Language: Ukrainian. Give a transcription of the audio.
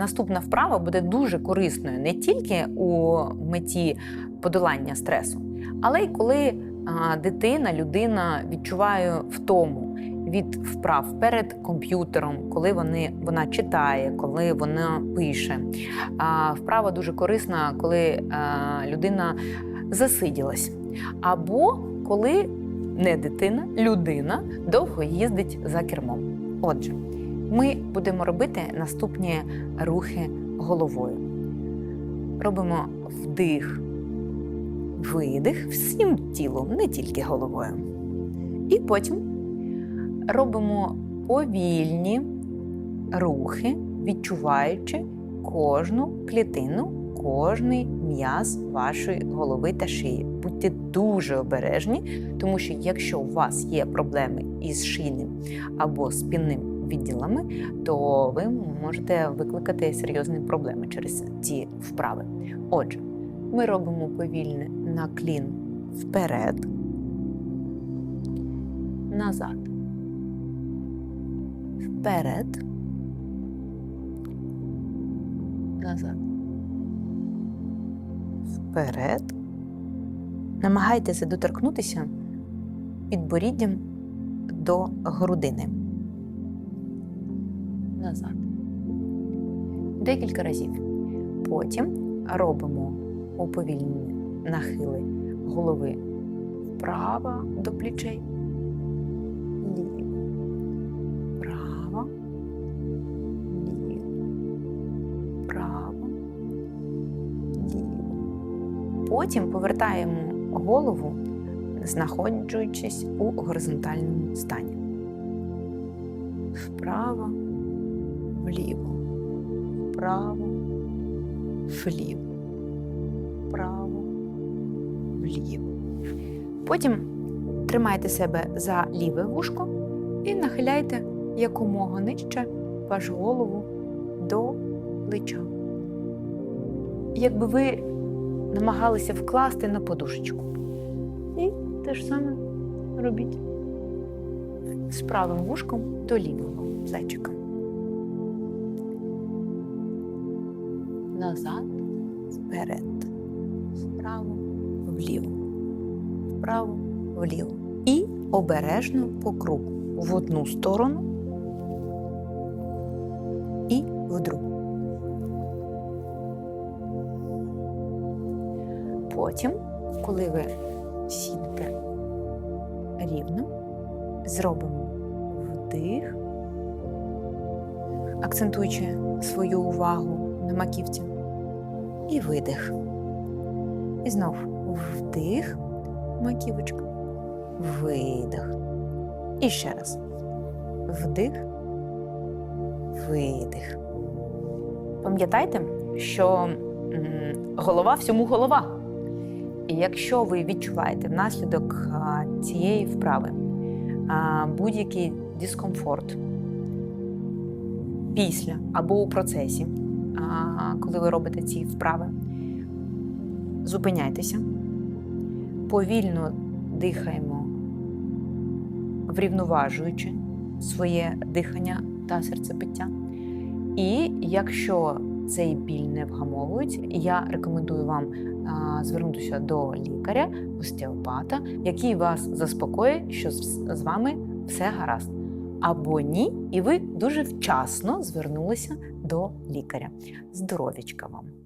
наступна вправа буде дуже корисною не тільки у меті подолання стресу, але й коли дитина, людина відчуває втому від вправ перед комп'ютером, коли вони, вона читає, коли вона пише. Вправа дуже корисна, коли людина засиділась. Або коли не дитина, людина довго їздить за кермом. Отже, ми будемо робити наступні рухи головою. Робимо вдих, видих всім тілом, не тільки головою. І потім робимо повільні рухи, відчуваючи кожну клітину, кожний м'яз вашої голови та шиї. Будьте дуже обережні, тому що якщо у вас є проблеми із шийним або спінним відділами, то ви можете викликати серйозні проблеми через ці вправи. Отже, ми робимо повільний наклін вперед, назад, вперед, назад, вперед. Намагайтеся доторкнутися підборіддям до грудини. Назад. Декілька разів. Потім робимо уповільнені нахили голови вправо до плечей, ліво, право, ліво. Потім повертаємо голову, знаходжуючись у горизонтальному стані. Вправо, вліво, вправо, вліво, вправо, вліво. Потім тримайте себе за ліве вушко і нахиляйте якомога нижче вашу голову до плеча. Якби ви намагалися вкласти на подушечку. І те ж саме робіть з правим вушком до лівого зайчика. Назад, вперед, вправо, вліво, вправо, вліво. І обережно по кругу в одну сторону і в другу. Потім, коли ви сідете рівно, зробимо вдих, акцентуючи свою увагу на маківці, і видих. І знов вдих, маківочка, видих. І ще раз. Вдих, видих. Пам'ятайте, що голова всьому голова. І якщо ви відчуваєте внаслідок цієї вправи будь-який дискомфорт після або у процесі, коли ви робите ці вправи, зупиняйтеся, повільно дихаємо, врівноважуючи своє дихання та серцебиття. І якщо цей біль не вгамовується, я рекомендую вам звернутися до лікаря, остеопата, який вас заспокоїть, що з вами все гаразд. Або ні, і ви дуже вчасно звернулися до лікаря. Здоровічка вам!